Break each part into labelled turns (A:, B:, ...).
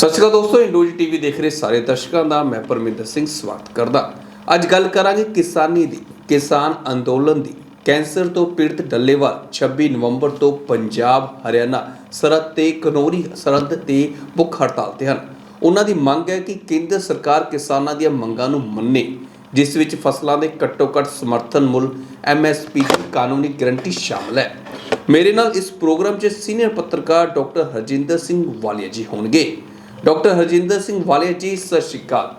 A: ਸਤਿ ਸ਼੍ਰੀ ਅਕਾਲ ਦੋਸਤੋ ਇੰਡੋਜੀ ਟੀਵੀ ਦੇਖ ਰਹੇ ਸਾਰੇ ਦਰਸ਼ਕਾਂ ਦਾ, ਮੈਂ ਪਰਮਿੰਦਰ ਸਿੰਘ ਸਵਾਗਤ ਕਰਦਾ। ਅੱਜ ਗੱਲ ਕਰਾਂਗੇ ਕਿਸਾਨੀ ਦੀ, ਕਿਸਾਨ ਅੰਦੋਲਨ ਦੀ। ਕੈਂਸਰ ਤੋਂ ਪੀੜਤ ਡੱਲੇਵਾਲ 26 ਨਵੰਬਰ ਤੋਂ ਪੰਜਾਬ, ਹਰਿਆਣਾ, ਸਰਹੱਦ ਤੇ ਕਨੋਰੀ, ਸਰਹੱਦ ਤੇ ਭੁੱਖ ਹੜਤਾਲ ਤੇ ਹਨ। ਉਹਨਾਂ ਦੀ ਮੰਗ ਹੈ ਕਿ ਕੇਂਦਰ ਸਰਕਾਰ ਕਿਸਾਨਾਂ ਦੀਆਂ ਮੰਗਾਂ ਨੂੰ ਮੰਨੇ, ਜਿਸ ਵਿੱਚ ਫਸਲਾਂ ਦੇ ਘੱਟੋ-ਘੱਟ ਸਮਰਥਨ ਮੁੱਲ ਐਮਐਸਪੀ ਦੀ ਕਾਨੂੰਨੀ ਗਰੰਟੀ ਸ਼ਾਮਲ ਹੈ। ਮੇਰੇ ਨਾਲ ਇਸ ਪ੍ਰੋਗਰਾਮ 'ਚ ਸੀਨੀਅਰ ਪੱਤਰਕਾਰ ਡਾਕਟਰ ਹਰਜਿੰਦਰ ਸਿੰਘ ਵਾਲੀਆ ਜੀ ਹੋਣਗੇ। ਡਾਕਟਰ ਹਰਜਿੰਦਰ ਸਿੰਘ ਵਾਲੀਆ ਜੀ ਸਤਿ ਸ਼੍ਰੀ ਅਕਾਲ।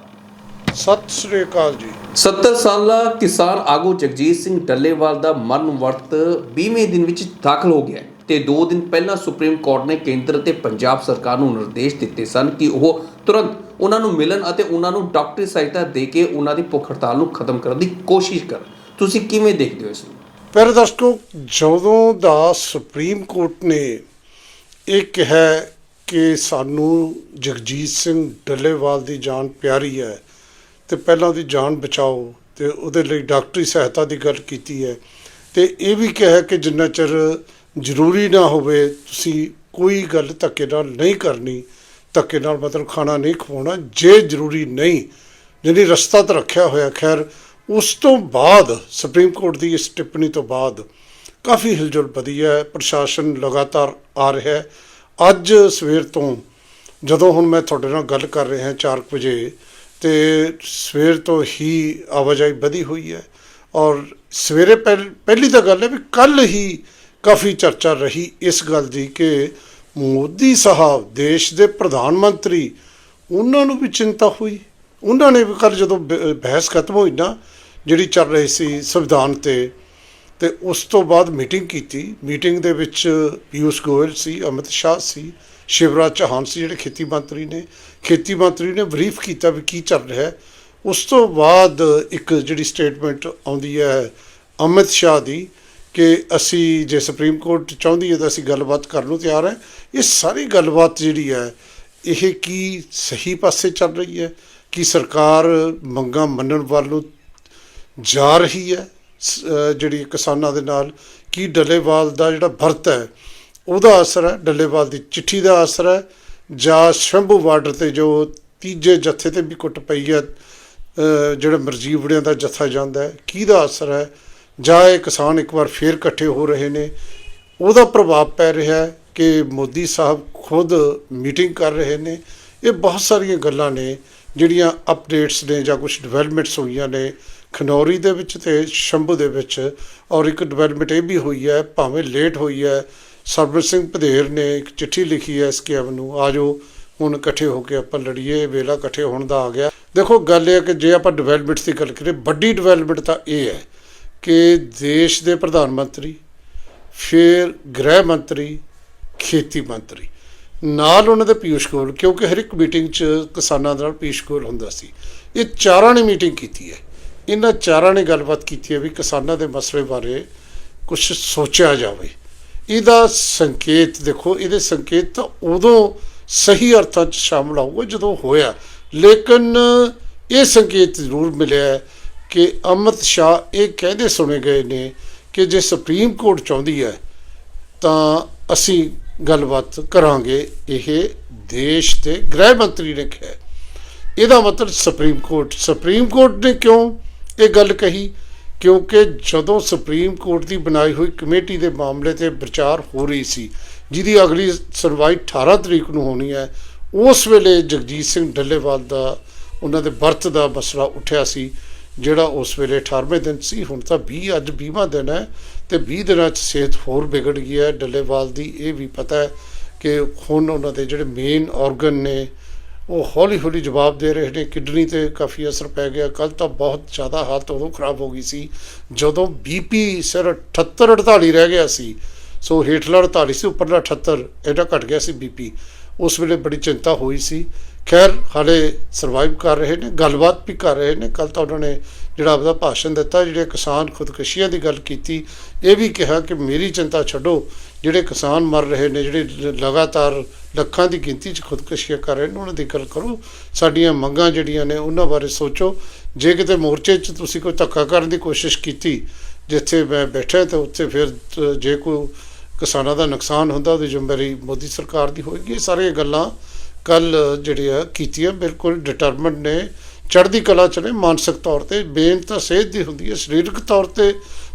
B: ਸਤਿ ਸ੍ਰੀ ਅਕਾਲ ਜੀ।
A: 70 ਸਾਲਾ ਕਿਸਾਨ ਆਗੂ ਜਗਜੀਤ ਸਿੰਘ ਡੱਲੇਵਾਲ ਦਾ ਮਰਨ ਵਰਤ 20ਵੇਂ ਦਿਨ ਵਿੱਚ ਦਾਖਲ ਹੋ ਗਿਆ ਹੈ ਤੇ 2 ਦਿਨ ਪਹਿਲਾਂ ਸੁਪਰੀਮ ਕੋਰਟ ਨੇ ਕੇਂਦਰ ਅਤੇ ਪੰਜਾਬ ਸਰਕਾਰ ਨੂੰ ਨਿਰਦੇਸ਼ ਦਿੱਤੇ ਸਨ ਕਿ ਉਹ ਤੁਰੰਤ ਉਹਨਾਂ ਨੂੰ ਮਿਲਣ ਅਤੇ ਉਹਨਾਂ ਨੂੰ ਡਾਕਟਰੀ ਸਹਾਇਤਾ ਦੇ ਕੇ ਉਹਨਾਂ ਦੀ ਭੁੱਖ ਹੜਤਾਲ ਨੂੰ ਖਤਮ ਕਰਨ ਦੀ ਕੋਸ਼ਿਸ਼ ਕਰਨ। ਤੁਸੀਂ ਕਿਵੇਂ ਦੇਖਦੇ ਹੋ ਇਸ ਨੂੰ?
B: ਪਰ ਦਰਸ਼ਕੋ ਜਦੋਂ ਦਾ ਸੁਪਰੀਮ ਕੋਰਟ ਨੇ ਇਹ ਕਿਹਾ ਕਿ ਸਾਨੂੰ ਜਗਜੀਤ ਸਿੰਘ ਡੱਲੇਵਾਲ ਦੀ ਜਾਨ ਪਿਆਰੀ ਹੈ ਤੇ ਪਹਿਲਾਂ ਉਹਦੀ ਜਾਨ ਬਚਾਓ ਤੇ ਉਹਦੇ ਲਈ ਡਾਕਟਰੀ ਸਹਾਇਤਾ ਦੀ ਗੱਲ ਕੀਤੀ ਹੈ। ਤੇ ਇਹ ਵੀ ਕਿਹਾ ਕਿ ਜਿੰਨਾ ਚਿਰ ਜ਼ਰੂਰੀ ਨਾ ਹੋਵੇ, ਤੁਸੀਂ ਕੋਈ ਗੱਲ ਧੱਕੇ ਨਾਲ ਨਹੀਂ ਕਰਨੀ, ਧੱਕੇ ਨਾਲ ਮਤਲਬ ਖਾਣਾ ਨਹੀਂ ਖਵਾਉਣਾ, ਜੇ ਜ਼ਰੂਰੀ ਨਹੀਂ, ਜਿਹੜੀ ਰਸਤਾ ਤਾਂ ਰੱਖਿਆ ਹੋਇਆ, ਖੈਰ, ਉਸ ਤੋਂ ਬਾਅਦ, ਸੁਪਰੀਮ ਕੋਰਟ ਦੀ ਇਸ ਟਿੱਪਣੀ ਤੋਂ ਬਾਅਦ ਕਾਫੀ ਹਿਲਜੁਲ ਵਧੀ ਹੈ, ਪ੍ਰਸ਼ਾਸਨ ਲਗਾਤਾਰ ਆ ਰਿਹਾ ਹੈ। ਅੱਜ ਸਵੇਰ ਤੋਂ ਜਦੋਂ ਹੁਣ ਮੈਂ ਤੁਹਾਡੇ ਨਾਲ ਗੱਲ ਕਰ ਰਿਹਾ 4 ਵਜੇ, ਤੇ ਸਵੇਰ ਤੋਂ ਹੀ ਆਵਾਜਾਈ ਵਧੀ ਹੋਈ ਹੈ ਔਰ ਸਵੇਰੇ ਪਹਿਲ- ਪਹਿਲੀ ਤਾਂ ਗੱਲ ਹੈ ਵੀ ਕੱਲ ਹੀ ਕਾਫੀ ਚਰਚਾ ਰਹੀ ਇਸ ਗੱਲ ਦੀ ਕਿ ਮੋਦੀ ਸਾਹਿਬ ਦੇਸ਼ ਦੇ ਪ੍ਰਧਾਨ ਮੰਤਰੀ ਉਹਨਾਂ ਨੂੰ ਵੀ ਚਿੰਤਾ ਹੋਈ। ਉਹਨਾਂ ਨੇ ਵੀ ਕੱਲ ਜਦੋਂ ਬਹਿਸ ਖਤਮ ਹੋਈ ਨਾ, ਜਿਹੜੀ ਚੱਲ ਰਹੀ ਸੀ ਸੰਵਿਧਾਨ ਤੇ ਤੇ ਉਸ ਤੋਂ ਬਾਅਦ ਮੀਟਿੰਗ ਕੀਤੀ। ਮੀਟਿੰਗ ਦੇ ਵਿੱਚ ਪਿਊਸ਼ ਗੋਇਲ ਸੀ, ਅਮਿਤ ਸ਼ਾਹ ਸੀ, ਸ਼ਿਵਰਾਜ ਚੌਹਾਨ ਸੀ ਜਿਹੜੇ ਖੇਤੀ ਮੰਤਰੀ ਨੇ। ਖੇਤੀ ਮੰਤਰੀ ਨੇ ਬਰੀਫ ਕੀਤਾ ਵੀ ਕੀ ਚੱਲ ਰਿਹਾ ਹੈ। ਉਸ ਤੋਂ ਬਾਅਦ ਇੱਕ ਜਿਹੜੀ ਸਟੇਟਮੈਂਟ ਆਉਂਦੀ ਹੈ ਅਮਿਤ ਸ਼ਾਹ ਦੀ ਕਿ ਅਸੀਂ ਜੇ ਸੁਪਰੀਮ ਕੋਰਟ ਚਾਹੁੰਦੀ ਹੈ ਤਾਂ ਅਸੀਂ ਗੱਲਬਾਤ ਕਰਨ ਨੂੰ ਤਿਆਰ ਹੈ। ਇਹ ਸਾਰੀ ਗੱਲਬਾਤ ਜਿਹੜੀ ਹੈ, ਇਹ ਕੀ ਸਹੀ ਪਾਸੇ ਚੱਲ ਰਹੀ ਹੈ? ਕਿ ਸਰਕਾਰ ਮੰਗਾਂ ਮੰਨਣ ਵੱਲ ਨੂੰ ਜਾ ਰਹੀ ਹੈ? ਜਿਹੜੀ ਕਿਸਾਨਾਂ ਦੇ ਨਾਲ ਕੀ ਡੱਲੇਵਾਲ ਦਾ ਜਿਹੜਾ ਵਰਤ ਹੈ, ਉਹਦਾ ਅਸਰ ਹੈ, ਡੱਲੇਵਾਲ ਦੀ ਚਿੱਠੀ ਦਾ ਅਸਰ ਹੈ, ਜਾਂ ਸ਼ੰਭੂ ਬਾਰਡਰ ਤੇ ਜੋ ਤੀਜੇ ਜੱਥੇ ਤੇ ਵੀ ਕੁੱਟ ਪਈ ਹੈ ਜਿਹੜਾ ਮਰਜੀਵੜਿਆਂ ਦਾ ਜੱਥਾ ਜਾਂਦਾ ਹੈ ਕਿਹਦਾ ਅਸਰ ਹੈ? ਜਾਂ ਇਹ ਕਿਸਾਨ ਇੱਕ ਵਾਰ ਫੇਰ ਇਕੱਠੇ ਹੋ ਰਹੇ ਨੇ? ਉਹਦਾ ਪ੍ਰਭਾਵ ਪੈ ਰਿਹਾ ਹੈ ਕਿ ਮੋਦੀ ਸਾਹਿਬ ਖੁਦ ਮੀਟਿੰਗ ਕਰ ਰਹੇ ਨੇ। ਇਹ ਬਹੁਤ ਸਾਰੀਆਂ ਗੱਲਾਂ ਨੇ ਜਿਹੜੀਆਂ ਅਪਡੇਟਸ ਨੇ ਜਾਂ ਕੁਝ ਡਿਵੈਲਪਮੈਂਟਸ ਹੋਈਆਂ ਨੇ। ਖਨੌਰੀ ਦੇ ਵਿੱਚ ਤੇ ਸ਼ੰਭੂ ਦੇ ਵਿੱਚ ਔਰ ਇੱਕ ਡਿਵੈਲਪਮੈਂਟ ਇਹ ਵੀ ਹੋਈ ਹੈ, ਭਾਵੇਂ ਲੇਟ ਹੋਈ ਹੈ, ਸਰਬਜੀਤ ਸਿੰਘ ਭਦੇਰ ਨੇ ਇੱਕ ਚਿੱਠੀ ਲਿਖੀ ਹੈ ਐਸਕੇਐਮ ਨੂੰ ਆਜੋ ਹੁਣ ਇਕੱਠੇ ਹੋ ਕੇ ਆਪਾਂ ਲੜੀਏ, ਵੇਲਾ ਇਕੱਠੇ ਹੋਣ ਦਾ ਆ ਗਿਆ। ਦੇਖੋ, ਗੱਲ ਇਹ ਹੈ ਕਿ ਜੇ ਆਪਾਂ ਡਿਵੈਲਪਮੈਂਟਸ ਦੀ ਗੱਲ ਕਰੀਏ, ਵੱਡੀ ਡਿਵੈਲਪਮੈਂਟ ਤਾਂ ਇਹ ਹੈ ਕਿ ਦੇਸ਼ ਦੇ ਪ੍ਰਧਾਨ ਮੰਤਰੀ, ਫਿਰ ਗ੍ਰਹਿ ਮੰਤਰੀ, ਖੇਤੀ ਮੰਤਰੀ, ਨਾਲ ਉਹਨਾਂ ਦੇ ਪੀਯੂਸ਼ ਗੋਇਲ, ਕਿਉਂਕਿ ਹਰ ਇੱਕ ਮੀਟਿੰਗ 'ਚ ਕਿਸਾਨਾਂ ਦੇ ਨਾਲ ਪੀਯੂਸ਼ ਗੋਇਲ ਹੁੰਦਾ ਸੀ। ਇਹ ਚਾਰਾਂ ਨੇ ਮੀਟਿੰਗ ਕੀਤੀ ਹੈ। ਇਹਨਾਂ ਚਾਰਾਂ ਨੇ ਗੱਲਬਾਤ ਕੀਤੀ ਹੈ ਵੀ ਕਿਸਾਨਾਂ ਦੇ ਮਸਲੇ ਬਾਰੇ ਕੁਝ ਸੋਚਿਆ ਜਾਵੇ। ਇਹਦਾ ਸੰਕੇਤ ਦੇਖੋ, ਇਹਦੇ ਸੰਕੇਤ ਤਾਂ ਉਦੋਂ ਸਹੀ ਅਰਥਾਂ 'ਚ ਸ਼ਾਮਲ ਆਊਗਾ ਜਦੋਂ ਹੋਇਆ। ਲੇਕਿਨ ਇਹ ਸੰਕੇਤ ਜ਼ਰੂਰ ਮਿਲਿਆ ਕਿ ਅਮਿਤ ਸ਼ਾਹ ਇਹ ਕਹਿੰਦੇ ਸੁਣੇ ਗਏ ਨੇ ਕਿ ਜੇ ਸੁਪਰੀਮ ਕੋਰਟ ਚਾਹੁੰਦੀ ਹੈ ਤਾਂ ਅਸੀਂ ਗੱਲਬਾਤ ਕਰਾਂਗੇ। ਇਹ ਦੇਸ਼ ਦੇ ਗ੍ਰਹਿ ਮੰਤਰੀ ਨੇ ਕਿਹਾ। ਇਹਦਾ ਮਤਲਬ ਸੁਪਰੀਮ ਕੋਰਟ। ਸੁਪਰੀਮ ਕੋਰਟ ਨੇ ਕਿਉਂ ਇਹ ਗੱਲ ਕਹੀ ਕਿਉਂਕਿ ਜਦੋਂ ਸੁਪਰੀਮ ਕੋਰਟ ਦੀ ਬਣਾਈ ਹੋਈ ਕਮੇਟੀ ਦੇ ਮਾਮਲੇ ਤੇ ਵਿਚਾਰ ਹੋ ਰਹੀ ਸੀ, ਜਿਹਦੀ ਅਗਲੀ ਸੁਣਵਾਈ 18 ਤਰੀਕ ਨੂੰ ਹੋਣੀ ਹੈ, ਉਸ ਵੇਲੇ ਜਗਜੀਤ ਸਿੰਘ ਡੱਲੇਵਾਲ ਦਾ, ਉਹਨਾਂ ਦੇ ਵਰਤ ਦਾ ਮਸਲਾ ਉੱਠਿਆ ਸੀ, ਜਿਹੜਾ ਉਸ ਵੇਲੇ 18ਵੇਂ ਦਿਨ ਸੀ, ਹੁਣ ਤਾਂ 20 ਅੱਜ 20ਵਾਂ ਦਿਨ ਹੈ ਤੇ 20 ਦਿਨਾਂ 'ਚ ਸਿਹਤ ਹੋਰ ਵਿਗੜ ਗਈ ਹੈ। ਡੱਲੇਵਾਲ ਦੀ ਇਹ ਵੀ ਪਤਾ ਹੈ ਕਿ ਹੁਣ ਉਹਨਾਂ ਦੇ ਜਿਹੜੇ ਮੇਨ ਆਰਗਨ ਨੇ ਉਹ ਹੌਲੀ ਹੌਲੀ ਜਵਾਬ ਦੇ ਰਹੇ ਨੇ, ਕਿਡਨੀ ਤੇ ਕਾਫੀ ਅਸਰ ਪੈ ਗਿਆ। ਕੱਲ ਤਾਂ ਬਹੁਤ ਜ਼ਿਆਦਾ ਹਾਲਤ ਉਦੋਂ ਖਰਾਬ ਹੋ ਗਈ ਸੀ, ਜਦੋਂ ਬੀਪੀ ਸਿਰ 78 48 ਰਹਿ ਗਿਆ ਸੀ। ਸੋ ਹੇਠਲਾ 48 ਸੀ, ਉੱਪਰਲਾ 78 ਇਹਦਾ ਘਟ ਗਿਆ ਸੀ ਬੀਪੀ ਉਸ ਵੇਲੇ ਬੜੀ ਚਿੰਤਾ ਹੋਈ ਸੀ। ਖੈਰ, ਹਾਲੇ ਸਰਵਾਈਵ ਕਰ ਰਹੇ ਨੇ, ਗੱਲਬਾਤ ਵੀ ਕਰ ਰਹੇ ਨੇ। ਕੱਲ ਤਾਂ ਉਹਨਾਂ ਨੇ ਜਿਹੜਾ ਆਪਦਾ ਭਾਸ਼ਣ ਦਿੱਤਾ, ਜਿਹੜੇ ਕਿਸਾਨ ਖੁਦਕਸ਼ੀਆਂ ਦੀ ਗੱਲ ਕੀਤੀ, ਇਹ ਵੀ ਕਿਹਾ ਕਿ ਮੇਰੀ ਚਿੰਤਾ ਛੱਡੋ, ਜਿਹੜੇ ਕਿਸਾਨ ਮਰ ਰਹੇ ਨੇ, ਜਿਹੜੇ ਲ- ਲਗਾਤਾਰ ਲੱਖਾਂ ਦੀ ਗਿਣਤੀ 'ਚ ਖੁਦਕਸ਼ੀਆਂ ਕਰ ਰਹੇ ਨੇ, ਉਹਨਾਂ ਦੀ ਗੱਲ ਕਰੋ। ਸਾਡੀਆਂ ਮੰਗਾਂ ਜਿਹੜੀਆਂ ਨੇ, ਉਹਨਾਂ ਬਾਰੇ ਸੋਚੋ। ਜੇ ਕਿਤੇ ਮੋਰਚੇ 'ਚ ਤੁਸੀਂ ਕੋਈ ਧੱਕਾ ਕਰਨ ਦੀ ਕੋਸ਼ਿਸ਼ ਕੀਤੀ, ਜਿੱਥੇ ਮੈਂ ਬੈਠਾ ਤਾਂ ਉੱਥੇ ਫਿਰ ਜੇ ਕੋਈ ਕਿਸਾਨਾਂ ਦਾ ਨੁਕਸਾਨ ਹੁੰਦਾ, ਉਹਦੀ ਜ਼ਿੰਮੇਵਾਰੀ ਮੋਦੀ ਸਰਕਾਰ ਦੀ ਹੋਏਗੀ। ਇਹ ਸਾਰੀਆਂ ਗੱਲਾਂ ਕੱਲ ਜਿਹੜੀ ਆ ਕੀਤੀਆਂ ਬਿਲਕੁਲ ਡਿਟਰਮਿਨਡ ਨੇ। ਚੜ੍ਹਦੀ ਕਲਾ ਚ ਨੇ ਮਾਨਸਿਕ ਤੌਰ ਤੇ। ਬੇਨ ਤਾਂ ਸਿਹਤ ਦੀ ਹੁੰਦੀ ਹੈ ਸਰੀਰਕ ਤੌਰ ਤੇ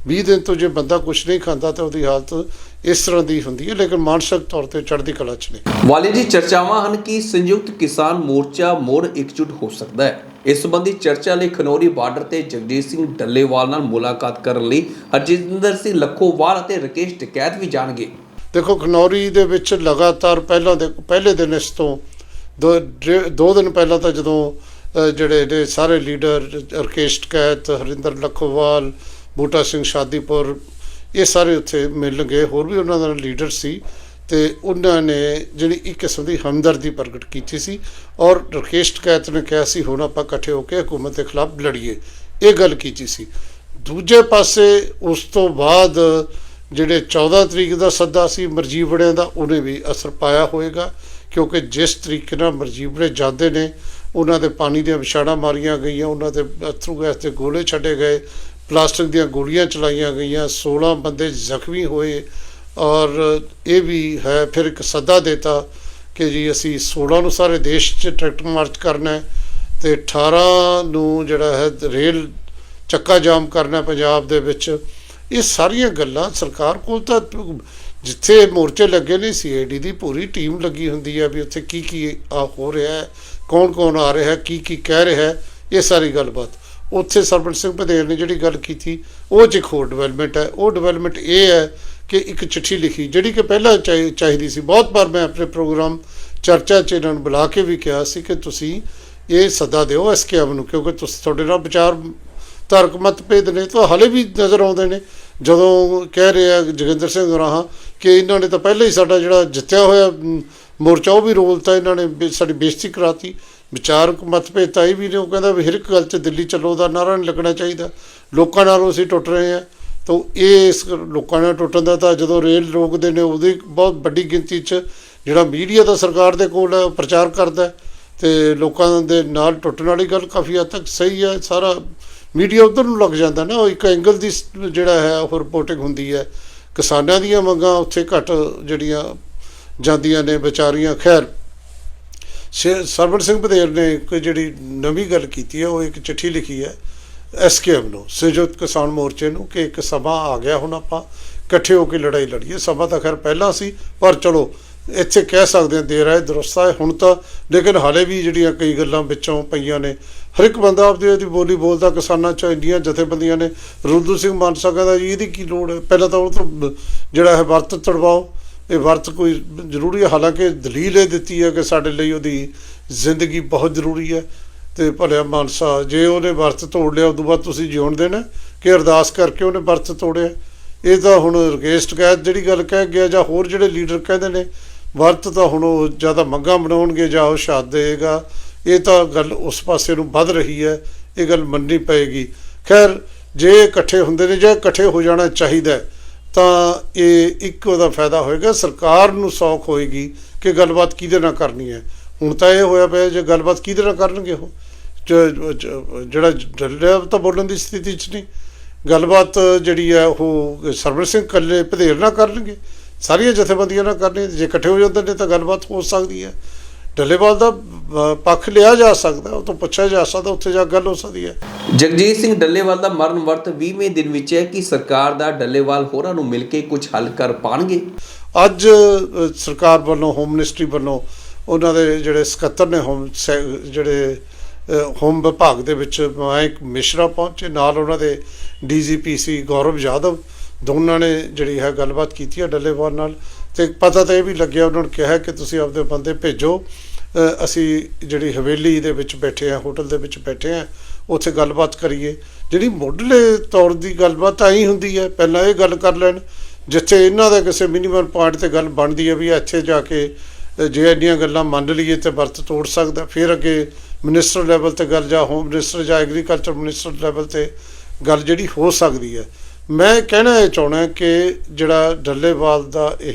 B: 20 ਦਿਨ ਤੋਂ ਜੇ ਬੰਦਾ ਕੁਝ ਨਹੀਂ ਖਾਂਦਾ ਤਾਂ ਉਹਦੀ ਹਾਲਤ ਇਸ ਤਰ੍ਹਾਂ ਦੀ ਹੁੰਦੀ ਹੈ ਲੇਕਿਨ ਮਾਨਸਿਕ ਤੌਰ ਤੇ ਚੜ੍ਹਦੀ ਕਲਾ ਚ ਨੇ।
A: ਵਾਲੀ ਜੀ ਚਰਚਾਵਾਂ ਹਨ ਕਿ ਸੰਯੁਕਤ ਕਿਸਾਨ ਮੋਰਚਾ ਮੋੜ ਇਕਜੁੱਟ ਹੋ ਸਕਦਾ ਹੈ। ਇਸ ਸੰਬੰਧੀ ਚਰਚਾ ਲਈ ਖਨੌਰੀ ਬਾਰਡਰ ਤੇ ਜਗਜੀਤ ਸਿੰਘ ਡੱਲੇਵਾਲ ਨਾਲ ਮੁਲਾਕਾਤ ਕਰਨ ਲਈ ਹਰਜਿੰਦਰ ਸਿੰਘ ਲੱਖੋਵਾਲ ਅਤੇ ਰਕੇਸ਼ ਟਕੈਤ ਵੀ ਜਾਣਗੇ।
B: ਦੇਖੋ ਖਨੌਰੀ ਦੇ ਵਿੱਚ ਲਗਾਤਾਰ ਪਹਿਲਾਂ ਦੇ ਪਹਿਲੇ ਦਿਨ ਇਸ ਤੋਂ ਦੋ ਡੇ- ਦੋ ਦਿਨ ਪਹਿਲਾਂ ਤਾਂ ਜਦੋਂ ਜਿਹੜੇ ਨੇ ਸਾਰੇ ਲੀਡਰ ਰਕੇਸ਼ ਟਕੈਤ ਹਰਿੰਦਰ ਲਖੋਵਾਲ, ਬੂਟਾ ਸਿੰਘ ਸ਼ਾਦੀਪੁਰ, ਇਹ ਸਾਰੇ ਉੱਥੇ ਮਿਲਣਗੇ। ਹੋਰ ਵੀ ਉਹਨਾਂ ਦਾ ਲੀਡਰ ਸੀ ਤੇ ਉਹਨਾਂ ਨੇ ਜਿਹੜੀ ਇੱਕ ਕਿਸਮ ਦੀ ਹਮਦਰਦੀ ਪ੍ਰਗਟ ਕੀਤੀ ਸੀ ਔਰ ਰਕੇਸ਼ ਟਕੈਤ ਨੇ ਕਿਹਾ ਸੀ, ਹੁਣ ਆਪਾਂ ਇਕੱਠੇ ਹੋ ਕੇ ਹਕੂਮਤ ਦੇ ਖਿਲਾਫ ਲੜੀਏ। ਇਹ ਗੱਲ ਕੀਤੀ ਸੀ। ਦੂਜੇ ਪਾਸੇ ਉਸ ਤੋਂ ਬਾਅਦ ਜਿਹੜੇ 14 ਤਰੀਕ ਦਾ ਸੱਦਾ ਸੀ ਮਰਜੀਵੜਿਆਂ ਦਾ, ਉਹਨੇ ਵੀ ਅਸਰ ਪਾਇਆ ਹੋਵੇਗਾ ਕਿਉਂਕਿ ਜਿਸ ਤਰੀਕੇ ਨਾਲ ਮਰਜੀਵੜੇ ਜਾਂਦੇ ਨੇ, ਉਹਨਾਂ ਦੇ ਪਾਣੀ ਦੀਆਂ ਵਿਛਾੜਾਂ ਮਾਰੀਆਂ ਗਈਆਂ, ਉਹਨਾਂ ਦੇ ਅਥਰੂ ਗੈਸ ਦੇ ਗੋਲੇ ਛੱਡੇ ਗਏ, ਪਲਾਸਟਿਕ ਦੀਆਂ ਗੋਲੀਆਂ ਚਲਾਈਆਂ ਗਈਆਂ 16 ਬੰਦੇ ਜ਼ਖਮੀ ਹੋਏ, ਔਰ ਇਹ ਵੀ ਹੈ ਫਿਰ ਇੱਕ ਸੱਦਾ ਦਿੱਤਾ ਕਿ ਜੀ ਅਸੀਂ 16 ਨੂੰ ਸਾਰੇ ਦੇਸ਼ 'ਚ ਟਰੈਕਟਰ ਮਾਰਚ ਕਰਨਾ ਹੈ ਤੇ 18 ਨੂੰ ਜਿਹੜਾ ਹੈ ਰੇਲ ਚੱਕਾ ਜਾਮ ਕਰਨਾ ਪੰਜਾਬ ਦੇ ਵਿੱਚ। ਇਹ ਸਾਰੀਆਂ ਗੱਲਾਂ ਸਰਕਾਰ ਕੋਲ ਤਾਂ ਜਿੱਥੇ ਮੋਰਚੇ ਲੱਗੇ ਨੇ ਸੀਆਈਡੀ ਦੀ ਪੂਰੀ ਟੀਮ ਲੱਗੀ ਹੁੰਦੀ ਹੈ ਵੀ ਉੱਥੇ ਕੀ ਕੀ ਆ ਹੋ ਰਿਹਾ ਹੈ, ਕੌਣ ਕੌਣ ਆ ਰਿਹਾ ਹੈ, ਕੀ ਕੀ ਕਹਿ ਰਿਹਾ ਹੈ, ਇਹ ਸਾਰੀ ਗੱਲਬਾਤ। ਉੱਥੇ ਸਰਬਜੀਤ ਸਿੰਘ ਪਟੇਲ ਨੇ ਜਿਹੜੀ ਗੱਲ ਕੀਤੀ, ਉਹ 'ਚ ਇੱਕ ਹੋਰ ਡਿਵੈਲਪਮੈਂਟ ਹੈ। ਉਹ ਡਿਵੈਲਪਮੈਂਟ ਇਹ ਹੈ ਕਿ ਇੱਕ ਚਿੱਠੀ ਲਿਖੀ, ਜਿਹੜੀ ਕਿ ਪਹਿਲਾਂ ਚਾਹੀ- ਚਾਹੀਦੀ ਸੀ। ਬਹੁਤ ਵਾਰ ਮੈਂ ਆਪਣੇ ਪ੍ਰੋਗਰਾਮ ਚਰਚਾ 'ਚ ਇਹਨਾਂ ਨੂੰ ਬੁਲਾ ਕੇ ਵੀ ਕਿਹਾ ਸੀ ਕਿ ਤੁਸੀਂ ਇਹ ਸੱਦਾ ਦਿਓ ਐਸਕੇਐਮ ਨੂੰ, ਕਿਉਂਕਿ ਤੁਸੀਂ, ਤੁਹਾਡੇ ਨਾਲ ਵਿਚਾਰ ਧਾਰਕ ਮਤਭੇਦ ਨੇ, ਤਾਂ ਹਲੇ ਵੀ ਨਜ਼ਰ ਆਉਂਦੇ ਨੇ। ਜਦੋਂ ਕਹਿ ਰਿਹਾ ਜੋਗਿੰਦਰ ਸਿੰਘ ਰਾਹਾਂ ਕਿ ਇਹਨਾਂ ਨੇ ਤਾਂ ਪਹਿਲਾਂ ਹੀ ਸਾਡਾ ਜਿਹੜਾ ਜਿੱਤਿਆ ਹੋਇਆ ਮੋਰਚਾ ਉਹ ਵੀ ਰੋਲਤਾ ਇਹਨਾਂ ਨੇ ਬੇ- ਸਾਡੀ ਬੇਇੱਜ਼ਤੀ ਕਰਾਤੀ। ਵਿਚਾਰਕ ਮਤਭੇਦ ਤਾਂ ਇਹ ਵੀ ਨੇ ਉਹ ਕਹਿੰਦਾ ਵੀ ਹਰ ਇੱਕ ਗੱਲ 'ਚ ਦਿੱਲੀ ਚੱਲੋ ਦਾ ਨਾਰਾ ਨਹੀਂ ਲੱਗਣਾ ਚਾਹੀਦਾ। ਲੋਕਾਂ ਨਾਲੋਂ ਅਸੀਂ ਟੁੱਟ ਰਹੇ ਹਾਂ। ਤਾਂ ਇਹ ਇਸ ਲੋਕਾਂ ਨਾਲ ਟੁੱਟਣ ਦਾ ਤਾਂ ਜਦੋਂ ਰੇਲ ਰੋਕਦੇ ਨੇ ਉਹਦੀ ਬਹੁਤ ਵੱਡੀ ਗਿਣਤੀ 'ਚ ਜਿਹੜਾ ਮੀਡੀਆ ਦਾ ਸਰਕਾਰ ਦੇ ਕੋਲ ਹੈ, ਉਹ ਪ੍ਰਚਾਰ ਕਰਦਾ ਹੈ। ਤੇ ਲੋਕਾਂ ਦੇ ਨਾਲ ਟੁੱਟਣ ਵਾਲੀ ਗੱਲ ਕਾਫੀ ਹੱਦ ਤੱਕ ਸਹੀ ਹੈ। ਸਾਰਾ ਮੀਡੀਆ ਉਧਰ ਨੂੰ ਲੱਗ ਜਾਂਦਾ ਨਾ ਉਹ ਇੱਕ ਐਂਗਲ ਦੀ ਜਿਹੜਾ ਹੈ ਉਹ ਰਿਪੋਰਟਿੰਗ ਹੁੰਦੀ ਹੈ। ਕਿਸਾਨਾਂ ਦੀਆਂ ਮੰਗਾਂ ਉੱਥੇ ਘੱਟ ਜਿਹੜੀਆਂ ਜਾਂਦੀਆਂ ਨੇ, ਵਿਚਾਰੀਆਂ, ਖੈਰ, ਸੇ- ਸਰਵਣ ਸਿੰਘ ਬਧੇਰ ਨੇ ਇੱਕ ਜਿਹੜੀ ਨਵੀਂ ਗੱਲ ਕੀਤੀ ਹੈ, ਉਹ ਇੱਕ ਚਿੱਠੀ ਲਿਖੀ ਹੈ ਐਸਕੇਐਮ ਨੂੰ ਸੰਯੁਕਤ ਕਿਸਾਨ ਮੋਰਚੇ ਨੂੰ, ਕਿ ਇੱਕ ਸਮਾਂ ਆ ਗਿਆ ਹੁਣ ਆਪਾਂ ਇਕੱਠੇ ਹੋ ਕੇ ਲੜਾਈ ਲੜੀਏ। ਸਮਾਂ ਤਾਂ ਖੈਰ ਪਹਿਲਾਂ ਸੀ, ਪਰ ਚਲੋ, ਇੱਥੇ ਕਹਿ ਸਕਦੇ ਹਾਂ, ਦੇਰ ਹੈ, ਦਰਸਤਾ ਹੈ, ਹੁਣ ਤਾਂ, ਲੇਕਿਨ ਹਾਲੇ ਵੀ ਜਿਹੜੀਆਂ ਕਈ ਗੱਲਾਂ ਵਿੱਚੋਂ ਪਈਆਂ ਨੇ ਹਰ ਇੱਕ ਬੰਦਾ ਆਪਦੀ ਉਹਦੀ ਬੋਲੀ ਬੋਲਦਾ, ਕਿਸਾਨਾਂ ਚ ਇੰਡੀਆਂ ਜਥੇਬੰਦੀਆਂ ਨੇ, ਰੁੱਦੂ ਸਿੰਘ ਮਾਨਸਾ ਕਹਿੰਦਾ ਜੀ, ਇਹਦੀ ਕੀ ਲੋੜ ਹੈ? ਪਹਿਲਾਂ ਤਾਂ ਉਹ ਤੋਂ ਜਿਹੜਾ ਹੈ ਵਰਤ ਤੜਵਾਓ, ਇਹ ਵਰਤ ਕੋਈ ਜ਼ਰੂਰੀ ਹੈ? ਹਾਲਾਂਕਿ ਦਲੀਲ ਇਹ ਦਿੱਤੀ ਹੈ ਕਿ ਸਾਡੇ ਲਈ ਉਹਦੀ ਜ਼ਿੰਦਗੀ ਬਹੁਤ ਜ਼ਰੂਰੀ ਹੈ ਤੇ ਭਲਿਆ ਮਾਨਸਾ, ਜੇ ਉਹਨੇ ਵਰਤ ਤੋੜ ਲਿਆ, ਉਦੋਂ ਬਾਅਦ ਤੁਸੀਂ ਜਿਉਣ ਦੇਣਾ ਕਿ ਅਰਦਾਸ ਕਰਕੇ ਉਹਨੇ ਵਰਤ ਤੋੜਿਆ? ਇਹ ਤਾਂ ਹੁਣ ਰਕੇਸ਼ ਟਕੈਤ ਜਿਹੜੀ ਗੱਲ ਕਹਿ ਗਿਆ ਜਾਂ ਹੋਰ ਜਿਹੜੇ ਲੀਡਰ ਕਹਿੰਦੇ ਨੇ, ਵਰਤ ਤਾਂ ਹੁਣ ਉਹ ਜ਼ਿਆਦਾ ਮੰਗਾ ਬਣਾਉਣਗੇ ਜਾਂ ਉਹ ਸ਼ਾਦ ਦੇਗਾ ਇਹ ਤਾਂ ਗੱਲ ਉਸ ਪਾਸੇ ਨੂੰ ਵੱਧ ਰਹੀ ਹੈ, ਇਹ ਗੱਲ ਮੰਨਣੀ ਪਏਗੀ। ਖੈਰ, ਜੇ ਇਕੱਠੇ ਹੁੰਦੇ ਨੇ ਜੇ ਇਕੱਠੇ ਹੋ ਜਾਣਾ ਚਾਹੀਦਾ ਤਾਂ ਇਹ ਇੱਕ ਉਹਦਾ ਫਾਇਦਾ ਹੋਏਗਾ, ਸਰਕਾਰ ਨੂੰ ਸੌਖ ਹੋਏਗੀ ਕਿ ਗੱਲਬਾਤ ਕਿਹਦੇ ਨਾਲ ਕਰਨੀ ਹੈ। ਹੁਣ ਤਾਂ ਇਹ ਹੋਇਆ ਪਿਆ ਜੇ ਗੱਲਬਾਤ ਕਿਹਦੇ ਨਾਲ ਕਰਨਗੇ ਉਹ? ਜ- ਜ- ਜਿਹੜਾ ਡੱਲਿਆ ਤਾਂ ਬੋਲਣ ਦੀ ਸਥਿਤੀ 'ਚ ਨਹੀਂ। ਗੱਲਬਾਤ ਜਿਹੜੀ ਹੈ ਉਹ ਸਰਵਰ ਸਿੰਘ ਕੱਲੇ ਭਦੇਰ ਨਾਲ ਕਰਨਗੇ, ਸਾਰੀਆਂ ਜਥੇਬੰਦੀਆਂ ਨਾਲ ਕਰਨੀ ਜੇ ਇਕੱਠੇ ਹੋ ਜਾਂਦੇ ਨੇ ਤਾਂ ਗੱਲਬਾਤ ਹੋ ਸਕਦੀ ਹੈ। ਡੱਲੇਵਾਲ ਦਾ ਪੱਖ ਲਿਆ ਜਾ ਸਕਦਾ ਉਹ ਤੋਂ ਪੁੱਛਿਆ ਜਾ ਸਕਦਾ ਉੱਥੇ ਜਾ ਗੱਲ ਹੋ ਸਕਦੀ ਹੈ।
A: ਜਗਜੀਤ ਸਿੰਘ ਡੱਲੇਵਾਲ ਦਾ ਮਰਨ ਵਰਤ 20ਵੇਂ ਦਿਨ ਵਿੱਚ ਹੈ ਕਿ ਸਰਕਾਰ ਦਾ ਡੱਲੇਵਾਲ ਹੋਰਾਂ ਨੂੰ ਮਿਲ ਕੇ ਕੁਝ ਹੱਲ ਕਰ ਪਾਣਗੇ?
B: ਅੱਜ ਸਰਕਾਰ ਵੱਲੋਂ ਹੋਮ ਮਿਨਿਸਟਰੀ ਵੱਲੋਂ ਉਹਨਾਂ ਦੇ ਜਿਹੜੇ ਸਕੱਤਰ ਨੇ ਹੋਮ ਜਿਹੜੇ ਹੋਮ ਵਿਭਾਗ ਦੇ ਵਿੱਚ ਮਾਇਕ ਮਿਸ਼ਰਾ ਪਹੁੰਚੇ ਨਾਲ ਉਹਨਾਂ ਦੇ ਡੀਜੀਪੀ ਸੀ ਗੌਰਵ ਯਾਦਵ ਦੋਨਾਂ ਨੇ ਜਿਹੜੀ ਹੈ ਗੱਲਬਾਤ ਕੀਤੀ ਹੈ ਡੱਲੇਵਾਲ ਨਾਲ। ਤੇ ਪਤਾ ਤਾਂ ਇਹ ਵੀ ਲੱਗਿਆ, ਉਹਨਾਂ ਨੇ ਕਿਹਾ ਕਿ ਤੁਸੀਂ ਆਪਦੇ ਬੰਦੇ ਭੇਜੋ। ਅਸੀਂ ਜਿਹੜੀ ਹਵੇਲੀ ਦੇ ਵਿੱਚ ਬੈਠੇ ਆ ਹੋਟਲ ਦੇ ਵਿੱਚ ਬੈਠੇ ਆ ਉੱਥੇ ਗੱਲਬਾਤ ਕਰੀਏ। ਜਿਹੜੀ ਮੁੱਢਲੇ ਤੌਰ ਦੀ ਗੱਲਬਾਤ ਆਈ ਹੁੰਦੀ ਹੈ, ਪਹਿਲਾਂ ਇਹ ਗੱਲ ਕਰ ਲੈਣ, ਜਿੱਥੇ ਇਹਨਾਂ ਦਾ ਕਿਸੇ ਮਿਨੀਮਮ ਪੁਆਇੰਟ ਤੇ ਗੱਲ ਬਣਦੀ ਹੈ ਵੀ ਇੱਥੇ ਜਾ ਕੇ ਜੇ ਇੰਨੀਆਂ ਗੱਲਾਂ ਮੰਨ ਲਈਏ ਤੇ ਵਰਤ ਤੋੜ ਸਕਦਾ, ਫਿਰ ਅੱਗੇ ਮਿਨਿਸਟਰ ਲੈਵਲ ਤੇ ਗੱਲ ਜਾਂ ਹੋਮ ਮਿਨਿਸਟਰ ਜਾਂ ਐਗਰੀਕਲਚਰ ਮਿਨਿਸਟਰ ਲੈਵਲ ਤੇ ਗੱਲ ਜਿਹੜੀ ਹੋ ਸਕਦੀ ਹੈ। ਮੈਂ ਕਹਿਣਾ ਇਹ ਚਾਹਣਾ ਕਿ ਜਿਹੜਾ ਡੱਲੇਵਾਲ ਦਾ ਇਹ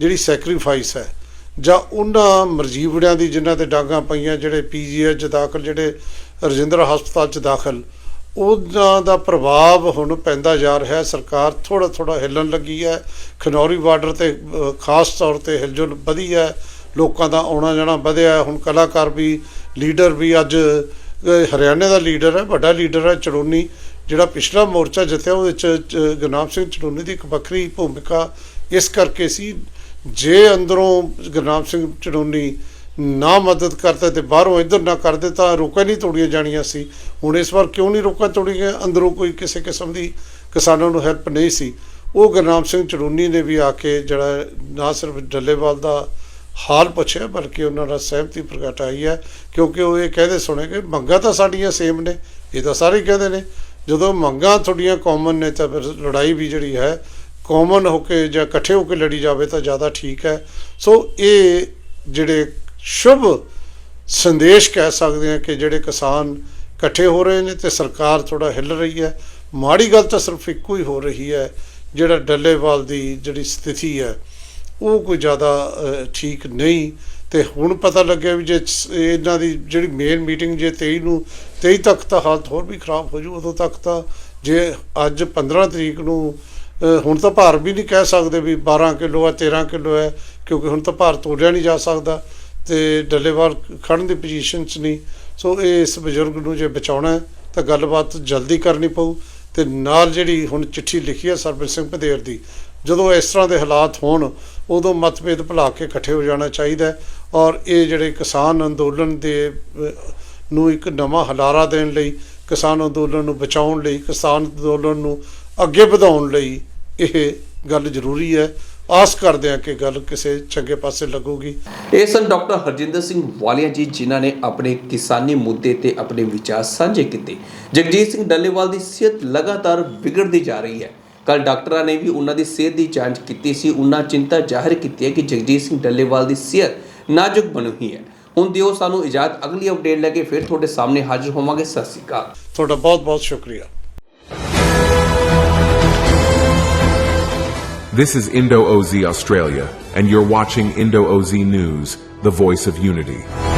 B: ਜਿਹੜੀ ਸੈਕਰੀਫਾਈਸ ਹੈ, ਜਾਂ ਉਹਨਾਂ ਮਰਜੀਵੜਿਆਂ ਦੀ ਜਿਨ੍ਹਾਂ ਤੇ ਡਾਂਗਾਂ ਪਈਆਂ, ਜਿਹੜੇ ਪੀਜੀਆਈ 'ਚ ਦਾਖਲ, ਜਿਹੜੇ ਰਜਿੰਦਰ ਹਸਪਤਾਲ 'ਚ ਦਾਖਲ, ਉਹਨਾਂ ਦਾ ਪ੍ਰਭਾਵ ਹੁਣ ਪੈਂਦਾ ਜਾ ਰਿਹਾ ਹੈ। ਸਰਕਾਰ ਥੋੜਾ ਥੋੜਾ ਹਿੱਲਣ ਲੱਗੀ ਹੈ। ਖਨੌਰੀ ਬਾਰਡਰ ਤੇ ਖਾਸ ਤੌਰ ਤੇ ਹਿਲਜੁਲ ਵਧੀ ਹੈ। ਲੋਕਾਂ ਦਾ ਆਉਣਾ ਜਾਣਾ ਵਧਿਆ ਹੁਣ ਕਲਾਕਾਰ ਵੀ, ਲੀਡਰ ਵੀ ਅੱਜ ਹਰਿਆਣੇ ਦਾ ਲੀਡਰ ਹੈ, ਵੱਡਾ ਲੀਡਰ ਹੈ ਚੜੋਨੀ ਜਿਹੜਾ ਪਿਛਲਾ ਮੋਰਚਾ ਜਿੱਤਿਆ, ਉਹਦੇ ਚ ਗੁਰਨਾਮ ਸਿੰਘ ਚੜੋਨੀ ਦੀ ਇੱਕ ਵੱਖਰੀ ਭੂਮਿਕਾ ਇਸ ਕਰਕੇ ਸੀ, ਜੇ ਅੰਦਰੋਂ ਗੁਰਨਾਮ ਸਿੰਘ ਚੜੋਨੀ ਨਾ ਮਦਦ ਕਰਦਾ ਤੇ ਬਾਹਰੋਂ ਇੱਧਰ ਨਾ ਕਰਦੇ ਤਾਂ ਰੋਕਾਂ ਨਹੀਂ ਤੋੜੀਆਂ ਜਾਣੀਆਂ ਸੀ। ਹੁਣ ਇਸ ਵਾਰ ਕਿਉਂ ਨਹੀਂ ਰੋਕਾਂ ਤੋੜੀਆਂ? ਅੰਦਰੋਂ ਕੋਈ ਕਿਸੇ ਕਿਸਮ ਦੀ ਕਿਸਾਨਾਂ ਨੂੰ ਹੈਲਪ ਨਹੀਂ ਸੀ। ਉਹ ਗੁਰਨਾਮ ਸਿੰਘ ਚੜੂਨੀ ਨੇ ਵੀ ਆ ਕੇ ਜਿਹੜਾ ਨਾ ਸਿਰਫ ਡੱਲੇਵਾਲ ਦਾ ਹਾਲ ਪੁੱਛਿਆ, ਬਲਕਿ ਉਹਨਾਂ ਦਾ ਸਹਿਮਤੀ ਪ੍ਰਗਟਾਈ ਹੈ, ਕਿਉਂਕਿ ਉਹ ਇਹ ਕਹਿੰਦੇ ਸੁਣੇ ਕਿ ਮੰਗਾਂ ਤਾਂ ਸਾਡੀਆਂ ਸੇਮ ਨੇ, ਇਹ ਤਾਂ ਸਾਰੇ ਹੀ ਕਹਿੰਦੇ ਨੇ। ਜਦੋਂ ਮੰਗਾਂ ਤੁਹਾਡੀਆਂ ਕਾਮਨ ਨੇ ਤਾਂ ਫਿਰ ਲੜਾਈ ਵੀ ਜਿਹੜੀ ਹੈ ਕਾਮਨ ਹੋ ਕੇ ਜਾਂ ਇਕੱਠੇ ਹੋ ਕੇ ਲੜੀ ਜਾਵੇ ਤਾਂ ਜ਼ਿਆਦਾ ਠੀਕ ਹੈ। ਸੋ ਇਹ ਜਿਹੜੇ ਸ਼ੁਭ ਸੰਦੇਸ਼ ਕਹਿ ਸਕਦੇ ਹਾਂ ਕਿ ਜਿਹੜੇ ਕਿਸਾਨ ਇਕੱਠੇ ਹੋ ਰਹੇ ਨੇ ਤੇ ਸਰਕਾਰ ਥੋੜਾ ਹਿੱਲ ਰਹੀ ਹੈ। ਮਾੜੀ ਗੱਲ ਤਾਂ ਸਿਰਫ ਇੱਕੋ ਹੀ ਹੋ ਰਹੀ ਹੈ, ਜਿਹੜਾ ਡੱਲੇਵਾਲ ਦੀ ਜਿਹੜੀ ਸਥਿਤੀ ਹੈ, ਉਹ ਕੋਈ ਜ਼ਿਆਦਾ ਠੀਕ ਨਹੀਂ। ਤੇ ਹੁਣ ਪਤਾ ਲੱਗਿਆ ਵੀ ਜੇ ਇਹਨਾਂ ਦੀ ਜਿਹੜੀ ਮੇਨ ਮੀਟਿੰਗ ਜੇ 23 ਨੂੰ 23 ਤੱਕ ਤਾਂ ਹਾਲਤ ਹੋਰ ਵੀ ਖਰਾਬ ਹੋ ਜੂ, ਉਦੋਂ ਤੱਕ ਤਾਂ ਜੇ ਅੱਜ 15 ਤਰੀਕ ਨੂੰ ਹੁਣ ਤਾਂ ਭਾਰ ਵੀ ਨਹੀਂ ਕਹਿ ਸਕਦੇ ਵੀ 12 ਕਿਲੋ ਹੈ 13 ਕਿਲੋ ਹੈ, ਕਿਉਂਕਿ ਹੁਣ ਤਾਂ ਭਾਰ ਤੋਲਿਆ ਨਹੀਂ ਜਾ ਸਕਦਾ ਤੇ ਡੱਲੇਵਾਲ ਖੜਨ ਦੀ ਪੋਜੀਸ਼ਨ 'ਚ ਨਹੀਂ। ਸੋ ਇਹ ਇਸ ਬਜ਼ੁਰਗ ਨੂੰ ਜੇ ਬਚਾਉਣਾ ਤਾਂ ਗੱਲਬਾਤ ਜਲਦੀ ਕਰਨੀ ਪਊ ਤੇ ਨਾਲ ਜਿਹੜੀ ਹੁਣ ਚਿੱਠੀ ਲਿਖੀ ਹੈ ਸਰਬਜੀਤ ਸਿੰਘ ਪਧੇਰ ਦੀ, ਜਦੋਂ ਇਸ ਤਰ੍ਹਾਂ ਦੇ ਹਾਲਾਤ ਹੋਣ, ਉਦੋਂ ਮਤਭੇਦ ਭੁਲਾ ਕੇ ਇਕੱਠੇ ਹੋ ਜਾਣਾ ਚਾਹੀਦਾ ਔਰ ਇਹ ਜਿਹੜੇ ਕਿਸਾਨ ਅੰਦੋਲਨ ਦੇ ਨੂੰ ਇੱਕ ਨਵਾਂ ਹਲਾਰਾ ਦੇਣ ਲਈ, ਕਿਸਾਨ ਅੰਦੋਲਨ ਨੂੰ ਬਚਾਉਣ ਲਈ, ਕਿਸਾਨ ਅੰਦੋਲਨ ਨੂੰ ਅੱਗੇ ਵਧਾਉਣ ਲਈ ਇਹ ਗੱਲ ਜ਼ਰੂਰੀ ਹੈ। ਆਸ ਕਰਦੇ ਹਾਂ ਕਿ ਗੱਲ ਕਿਸੇ ਚੰਗੇ ਪਾਸੇ ਲੱਗੂਗੀ।
A: ਇਹ ਸਨ ਡਾਕਟਰ ਹਰਜਿੰਦਰ ਸਿੰਘ ਵਾਲੀਆ ਜੀ ਜਿਨ੍ਹਾਂ ਨੇ ਆਪਣੇ ਕਿਸਾਨੀ ਮੁੱਦੇ ਤੇ ਆਪਣੇ ਵਿਚਾਰ ਸਾਂਝੇ ਕੀਤੇ, ਜਗਜੀਤ ਸਿੰਘ ਡੱਲੇਵਾਲ ਦੀ ਸਿਹਤ ਲਗਾਤਾਰ ਵਿਗੜਦੀ ਜਾ ਰਹੀ ਹੈ। ਕੱਲ ਡਾਕਟਰਾਂ ਨੇ ਵੀ ਉਹਨਾਂ ਦੀ ਸਿਹਤ ਦੀ ਜਾਂਚ ਕੀਤੀ ਸੀ। ਉਹਨਾਂ ਚਿੰਤਾ ਜ਼ਾਹਿਰ ਕੀਤੀ ਹੈ ਕਿ ਜਗਜੀਤ ਸਿੰਘ ਡੱਲੇਵਾਲ ਦੀ ਸਿਹਤ ਨਾਜ਼ੁਕ ਬਣੀ ਹੋਈ ਹੈ। ਹੁਣ ਦਿਓ ਸਾਨੂੰ ਇਜਾਜ਼ਤ ਅਗਲੀ ਅਪਡੇਟ ਲੈ ਕੇ ਫਿਰ ਤੁਹਾਡੇ ਸਾਹਮਣੇ ਹਾਜ਼ਰ ਹੋਵਾਂਗੇ। ਸਤਿ ਸ਼੍ਰੀ ਅਕਾਲ।
B: ਤੁਹਾਡਾ ਬਹੁਤ ਬਹੁਤ ਸ਼ੁਕਰੀਆ।
C: This is Indo OZ Australia, and you're watching Indo OZ News, the voice of unity.